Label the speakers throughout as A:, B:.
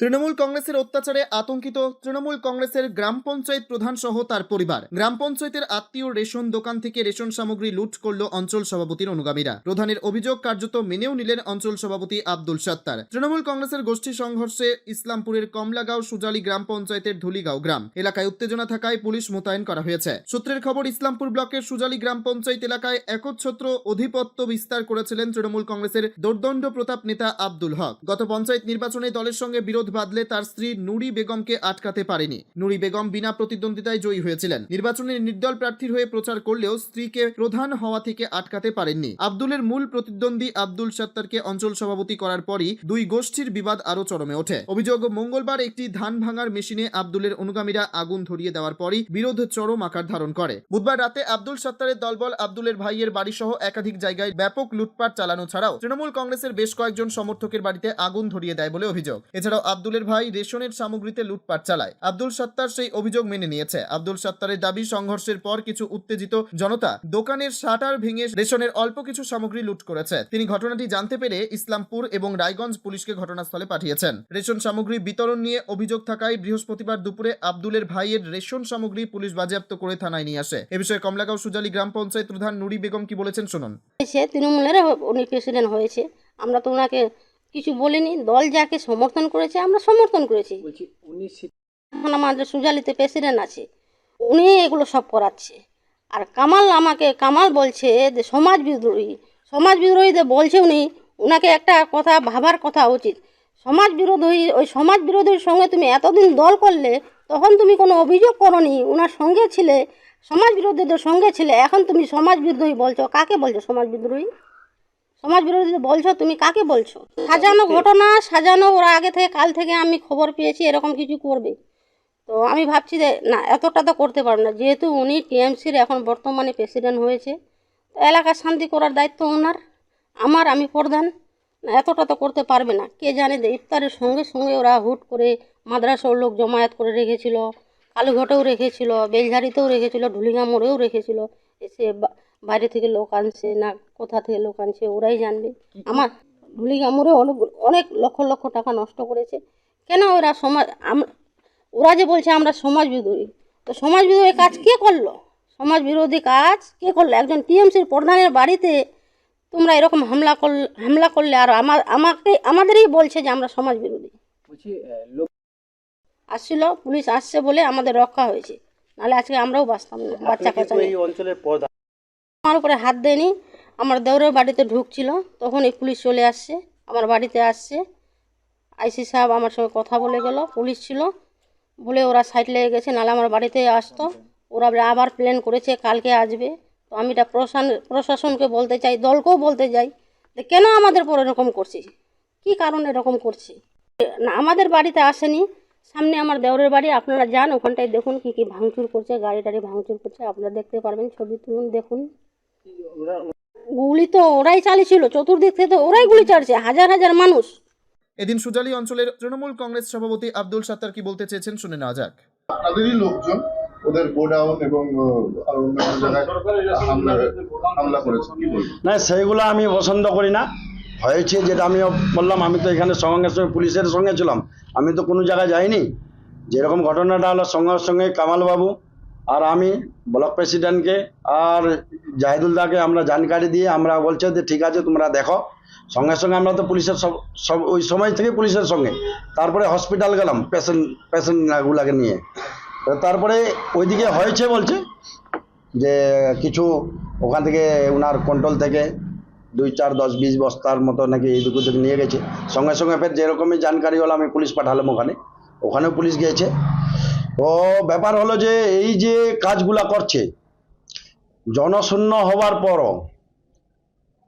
A: তৃণমূল কংগ্রেসের অত্যাচারে আতঙ্কিত তৃণমূল কংগ্রেসের গ্রাম পঞ্চায়েত প্রধান সহ তার পরিবার। গ্রাম পঞ্চায়েতের আত্মীয় রেশন দোকান থেকে রেশন সামগ্রী লুট করল অঞ্চল সভাপতির অনুগামীরা। প্রধানের অভিযোগ কার্যত মেনেও নিলেন অঞ্চল সভাপতি আব্দুল সত্তার। তৃণমূল কংগ্রেসের গোষ্ঠী সংঘর্ষে ইসলামপুরের কমলাগাঁও সুজালি গ্রাম পঞ্চায়েতের ধুলিগাঁও গ্রাম। এলাকায় উত্তেজনা থাকায় পুলিশ মোতায়েন করা হয়েছে। সূত্রের খবর, ইসলামপুর ব্লকের সুজালি গ্রাম পঞ্চায়েত এলাকায় একচ্ছত্র অধিপত্য বিস্তার করেছিলেন তৃণমূল কংগ্রেসের দোর্দণ্ড প্রতাপ নেতা আব্দুল হক। গত পঞ্চায়েত নির্বাচনে দলের সঙ্গে বিরোধ বাঁধলে তার স্ত্রী নুরি বেগমকে আটকাতে পারেনি। নুরি বেগম বিনা প্রতিদ্বন্দ্বিতায় জয়ী হয়েছিলেন। নির্বাচনে নির্দল প্রার্থীর হয়ে প্রচার করলেও স্ত্রীকে প্রধান হওয়া থেকে আটকাতে পারেননি। আব্দুলের মূল প্রতিদ্বন্দ্বী আব্দুল সত্তারকে অঞ্চল সভাপতি করার পরই দুই গোষ্ঠীর বিবাদ আরও চরমে ওঠে। অভিযোগ, মঙ্গলবার একটি ধান ভাঙার মেশিনে আব্দুলের অনুগামীরা আগুন ধরিয়ে দেওয়ার পরই বিরোধ চরম আকার ধারণ করে। বুধবার রাতে আব্দুল সত্তারের দলবল আব্দুলের ভাইয়ের বাড়ি সহ একাধিক জায়গায় ব্যাপক লুটপাট চালানো ছাড়াও তৃণমূল কংগ্রেসের বেশ কয়েকজন সমর্থকের বাড়িতে আগুন ধরিয়ে দেয় বলে অভিযোগ। এছাড়াও আব্দুলের ভাই রেশনের সামগ্রীতে লুটপাট চালায়। আব্দুল সত্তার সেই অভিযোগ মেনে নিয়েছে। আব্দুল সত্তারের দাবি সংঘর্ষের পর কিছু উত্তেজিত জনতা দোকানের শাটার ভেঙে রেশনের অল্প কিছু সামগ্রী লুট করেছে। তিনি ঘটনাটি জানতে পেরে ইসলামপুর এবং রায়গঞ্জ পুলিশকে ঘটনাস্থলে পাঠিয়েছেন। রেশন সামগ্রী বিতরণ নিয়ে অভিযোগ থাকায় বৃহস্পতিবার দুপুরে আব্দুলের ভাইয়ের রেশন সামগ্রী পুলিশ বাজেয়াপ্ত করে থানায় নিয়ে আসে। এ বিষয়ে কমলাগাঁও সুজালি গ্রাম পঞ্চায়েত প্রধান নুরি বেগম কি বলেছেন শুনুন।
B: তৃণমূলের উনি প্রেসিডেন্ট হয়েছে। আমরা তো ওনাকে কিছু বলিনি দল যাকে সমর্থন করেছে আমরা সমর্থন করেছি। এখন আমাদের সুজালিতে প্রেসিডেন্ট আছে উনি এগুলো সব করাচ্ছে আর কামাল আমাকে কামাল বলছে যে সমাজ বিদ্রোহী সমাজ বিদ্রোহীদের বলছে উনি ওনাকে একটা কথা ভাবার কথা উচিত। সমাজ বিরোধী ওই সমাজ বিরোধীর সঙ্গে তুমি এতদিন দল করলে তখন তুমি কোনো অভিযোগ করনি ওনার সঙ্গে ছিলে সমাজ বিরোধীদের সঙ্গে ছিলে এখন তুমি সমাজ বিদ্রোহী বলছো কাকে বলছো সমাজ বিদ্রোহী? সমাজ বিরোধী বলছো তুমি কাকে বলছো? সাজানো ঘটনা সাজানো ওরা আগে থেকে কাল থেকে আমি খবর পেয়েছি এরকম কিছু করবে। তো আমি ভাবছি যে না এতটা তো করতে পারবে না। যেহেতু উনি টিএমসির এখন বর্তমানে প্রেসিডেন্ট হয়েছে তো এলাকা শান্তি করার দায়িত্ব ওনার আমার আমি প্রধান। না এতটা তো করতে পারবে না। কে জানে যে ইফতারের সঙ্গে সঙ্গে ওরা হুট করে মাদ্রাসার লোক জমায়েত করে রেখেছিল কালুঘাটেও রেখেছিল বেলঝাড়িতেও রেখেছিল ঢুলিঙ্গা মোড়েও রেখেছিল এসে বাইরে থেকে লোক আনছে না কোথা থেকে লোক আনছে ওরাই জানবে। আমার ঢুলিঙ্গা মোড়ে অনেক অনেক লক্ষ লক্ষ টাকা নষ্ট করেছে। কেন ওরা সমাজ ওরা যে বলছে আমরা সমাজ বিরোধী তো সমাজ বিরোধী কাজ কে করল? সমাজ বিরোধী কাজ কে করল? একজন টিএমসির প্রধানের বাড়িতে তোমরা এরকম হামলা করলে হামলা করলে আর আমার আমাকে আমাদেরই বলছে যে আমরা সমাজ বিরোধী। আসছিল পুলিশ আসছে বলে আমাদের রক্ষা হয়েছে। নাহলে আজকে আমরাও বাঁচতাম না বাচ্চা কাচ্চা
C: এই অঞ্চলের প্রধান।
B: আমার উপরে হাত দেয়নি। আমার দেওরের বাড়িতে ঢুকছিল। তখন এই পুলিশ চলে আসছে। আমার বাড়িতে আসছে। আইসি সাহেব আমার সঙ্গে কথা বলে গেল। পুলিশ ছিল। বলে ওরা সাইড লেগে গেছে, নাহলে আমার বাড়িতে আসতো। ওরা আবার প্ল্যান করেছে, কালকে আসবে। তো আমি এটা প্রশাসন প্রশাসনকে বলতে চাই, দলকেও বলতে চাই যে, কেন আমাদের পর এরকম করছি কী কারণে এরকম করছি না, আমাদের বাড়িতে আসেনি। সামনে আমার দেওরের বাড়ি, আপনারা যান, ওখানটায় দেখুন কী কী ভাঙচুর করছে, গাড়ি টাড়ি ভাঙচুর করছে, আপনারা দেখতে পারবেন, ছবি তুলুন, দেখুন। গুলি তো ওরাই চালিয়েছিল চতুর্দিক থেকে তো ওরাই গুলি চালিয়েছে হাজার হাজার মানুষ।
A: এদিন সুজালি অঞ্চলের তৃণমূল কংগ্রেস সভাপতি আব্দুল সত্তার কি বলতে চেয়েছেন শুনে নেওয়া যাক।
D: তাদেরই লোকজন ওদের গোডাউন এবং আরও অন্যান্য জায়গায় হামলা হামলা করেছে। কি বলব?
E: না সেইগুলো আমি পছন্দ করি না। হয়েছে যেটা আমি বললাম আমি তো এখানে সঙ্গে সঙ্গে পুলিশের সঙ্গে ছিলাম। আমি তো কোনো জায়গায় যাইনি। যেরকম ঘটনাটা হলো সঙ্গে সঙ্গে কামালবাবু আর আমি ব্লক প্রেসিডেন্টকে আর জাহিদুল দাকে আমরা জানকারি দিয়ে আমরা বলছে যে, ঠিক আছে, তোমরা দেখো। সঙ্গে সঙ্গে আমরা তো পুলিশের সব সব, ওই সময় থেকে পুলিশের সঙ্গে। তারপরে হসপিটাল গেলাম পেশেন্ট, পেশেন্টগুলাকে নিয়ে। তারপরে ওইদিকে হয়েছে বলছে যে, কিছু ওখান থেকে ওনার কন্ট্রোল থেকে দুই চার দশ বিশ বস্তার মতো নাকি এইটুকু নিয়ে গেছে। সঙ্গে সঙ্গে ফের যেরকমই জানকারি হলো, আমি পুলিশ পাঠালাম ওখানে। ওখানেও পুলিশ গিয়েছে। তো ব্যাপার হলো যে এই যে কাজগুলা করছে, জনশূন্য হওয়ার পরও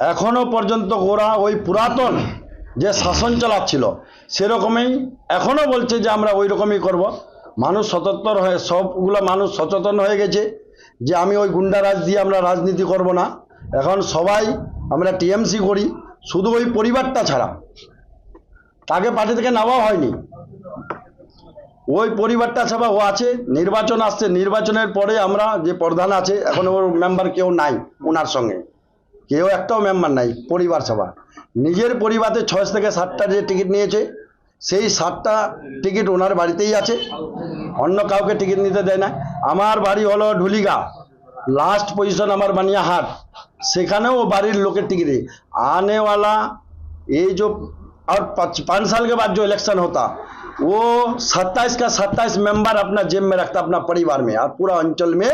E: এখনও পর্যন্ত ওরা ওই পুরাতন যে শাসন চালাচ্ছিল, সেরকমই এখনও বলছে যে আমরা ওই রকমই করব। মানুষ সতর্ক হয়ে, সবগুলো মানুষ সচেতন হয়ে গেছে যে আমি ওই গুন্ডারাজ দিয়ে আমরা রাজনীতি করব না। এখন সবাই আমরা টিএমসি করি, শুধু ওই পরিবারটা ছাড়া। তাকে পার্টি থেকে নেওয়া হয়নি। ওই পরিবারটা ছাড়া ও আছে নির্বাচন আসছে নির্বাচনের পরে আমরা যে প্রধান আছে এখন ওর মেম্বার কেউ নাই ওনার সঙ্গে কেউ একটাও মেম্বার নাই পরিবার সভা নিজের পরিবারে ছয় থেকে সাতটা যে টিকিট নিয়েছে সেই সাতটা টিকিট ওনার বাড়িতেই আছে অন্য কাউকে টিকিট নিতে দেয় না আমার বাড়ি হলো ঢুলিগা লাস্ট পজিশন আমার বানিয়াহাট সেখানেও ও বাড়ির লোকের टिकट है आने वाला ये जो और पाँच पाँच साल के बाद जो इलेक्शन होता वो सत्ताईस का सत्ताईस मेंबर अपना जेब में रखता अपना परिवार में और पूरा अंचल में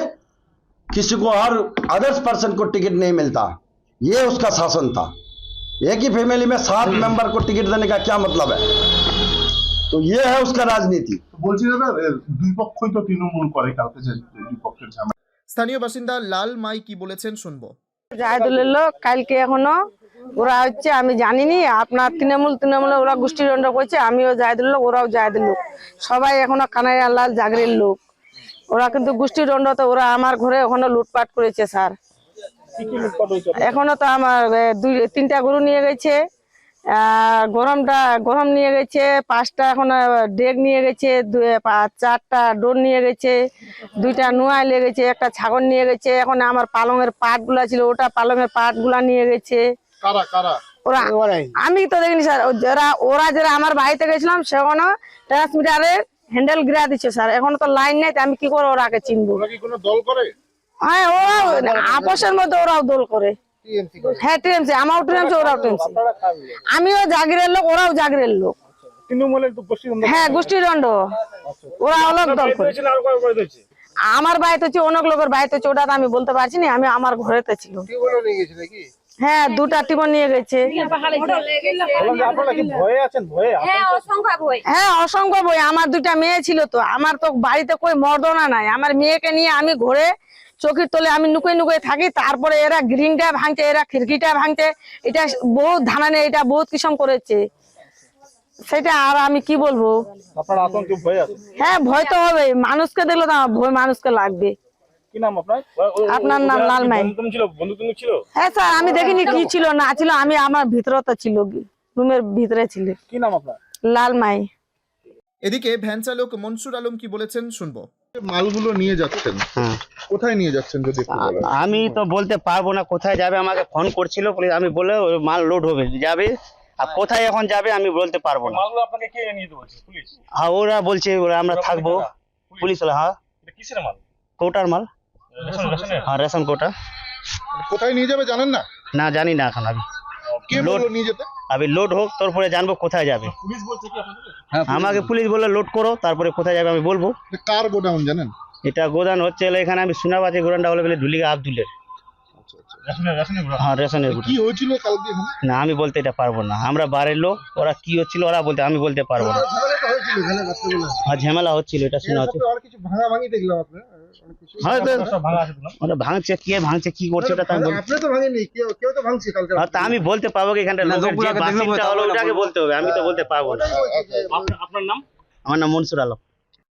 E: किसी को और अदर्स पर्सन को टिकट नहीं मिलता ये उसका शासन था एक ही फैमिली में सात मेंबर को टिकट देने का क्या मतलब है तो ये है उसका राजनीति
D: বলছি দাদা এ, দুই পক্ষই তো তৃণমূল করে কালকে যে দুই পক্ষের ঝামেলা
A: স্থানীয় বাসিন্দা লাল মাই কি বলেছেন শুনবো
F: জাহেদুলের লোক কালকে এখনো ওরা হচ্ছে আমি জানিনি আপনার তৃণমূল তৃণমূলে ওরা গোষ্ঠীদণ্ড করছে আমিও জাহেদুল লোক ওরাও জাহেদুল লোক। সবাই এখনও কানাইয়া লাল জাগরের লোক। ওরা কিন্তু গোষ্ঠীদণ্ডতে ওরা আমার ঘরে এখনও লুটপাট করেছে স্যার। এখনও তো আমার দুই তিনটা গরু নিয়ে গেছে গরমটা গরম নিয়ে গেছে পাঁচটা এখন ডেক নিয়ে গেছে চারটা ডোর নিয়ে গেছে দুইটা নোয়াই লেগেছে একটা ছাগল নিয়ে গেছে এখন আমার পালঙের পাটগুলা ছিল ওটা পালঙের পাটগুলা নিয়ে গেছে।
D: কারা কারা?
F: ওরা আমি তো দেখিনি স্যার ও যারা ওরা যারা আমার বাড়িতে গেছিলাম সেখানে ট্রান্সমিটারে হ্যান্ডেল গিরা দিচ্ছে স্যার। এখন তো লাইন নেই তো আমি কি করে ওরাকে চিনবো?
D: ওরা কি কোনো দল করে?
F: হ্যাঁ ওরাও আপসের মধ্যে ওরাও দোল করে। হ্যাঁ টিএমসি আমারও টিএমসি ওরাও টিএমসি। আমিও জাগিরের লোক ওরাও জাগিরের লোক। হ্যাঁ গোষ্ঠীদণ্ড ওরা অলগ দল করে? আমার বাড়িতে অনেক লোকের বাড়িতে ওটা তো আমি বলতে পারছি না আমি আমার ঘরেতে ছিল হ্যাঁ দুটা টিমন নিয়ে গেছে।
C: বললাম যে আপনারা কি ভয়ে আছেন? ভয়ে
F: হ্যাঁ অসংখ্য বই আমার দুটা মেয়ে ছিল তো। আমার তো বাড়িতে কই মর্দনা নাই। আমার মেয়েকে নিয়ে আমি ঘরে চোখের তলে আমি নুকে নুকে থাকি। তারপরে এরা গ্রিনটা ভাঙছে এরা খিড়কিটা ভাঙছে। এটা বহুত ধানানে এটা বহুত কিসম করেছে। সেটা আর আমি কি বলব? হ্যাঁ ভয় তো হবে মানুষকে দেখলে তো ভয় মানুষকে লাগবে।
C: কি নাম আপনার? ও- ও-
F: আপনার নাম লাল মাই।
C: ছিল? বন্ধুত্ব ছিল?
F: হ্যাঁ স্যার আমি দেখিনি কি ছিল না ছিল আমি আমার ভিতরতে ছিল রুমের ভিতরে ছিল।
C: কি নাম আপনার?
F: লাল মাই
A: এদিকে ভ্যান চালক মনসুর আলম কি বলেছেন শুনব।
D: মালগুলো নিয়ে যাচ্ছেন।
G: হ্যাঁ।
D: কোথায় নিয়ে যাচ্ছেন যদি
G: আমি তো বলতে পারব না কোথায় যাবে আমাকে ফোন করছিল পুলিশ আমি বলে মাল লোড হবে যাবে। আর কোথায় এখন যাবে আমি বলতে পারব না।
C: মালগুলো আপনাকে কে নিয়ে বলছে? পুলিশ?
G: আর ওরা বলছে ওরা আমরা থাকব। পুলিশ হ্যাঁ।
C: কিসের মাল?
G: কোটার মাল। হ্যাঁ রেশন কোটা।
D: কোথায় নিয়ে যাবে জানেন না?
G: না জানি না এখন আমি।
D: বলল
G: আমি লোড হোক তারপরে জানব কোথায় যাবে।
C: পুলিশ বলছে কি আপনাদের?
G: আমাকে পুলিশ বলে লোড করো তারপরে কোথায় যাবে আমি বলব।
D: এটা কার গোডাউন জানেন?
G: এটা গোদান হচ্ছে এখানে আমি শোনাবাজি গোদানটা হলো বলে ঢুলিগা আব্দুলের। হ্যাঁ রেশনের
D: কি হয়েছিল কালকে
G: না আমি বলতে এটা পারব না। আমরা বাড়ির লোক ওরা কি হচ্ছিল ওরা বলতে আমি বলতে পারব না। হ্যাঁ ঝামেলা হচ্ছিল এটা শোনা হচ্ছে।
D: আর কিছু ভাঙা ভাঙি দেখলাম আপনার
G: হ্যাঁ তো
C: সব ভাঙা আছে তো না?
G: ওরা ভাঙছে কে ভাঙছে কি করছে ওটা আমি বলতে
D: আপনি তো ভাঙেনি কেউ কেউ তো ভাঙছে কালকে
G: আর তা আমি বলতে পারব এখানটা লোকের যে বাসিন্দা হলো ওটাকে বলতে হবে আমি তো বলতে পারব না।
C: আপনার আপনার নাম?
G: আমার নাম মনসুর আলম।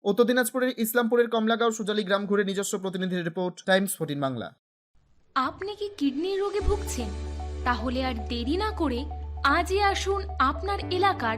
A: উত্তর দিনাজপুরের ইসলামপুরের কমলাগাঁও সুজালি গ্রাম ঘুরে নিজস্ব প্রতিনিধির রিপোর্ট টাইমস ফোর্টিন বাংলা।
H: আপনি কি কিডনির রোগে ভুগছেন? তাহলে আর দেরি না করে আজই আসুন আপনার এলাকার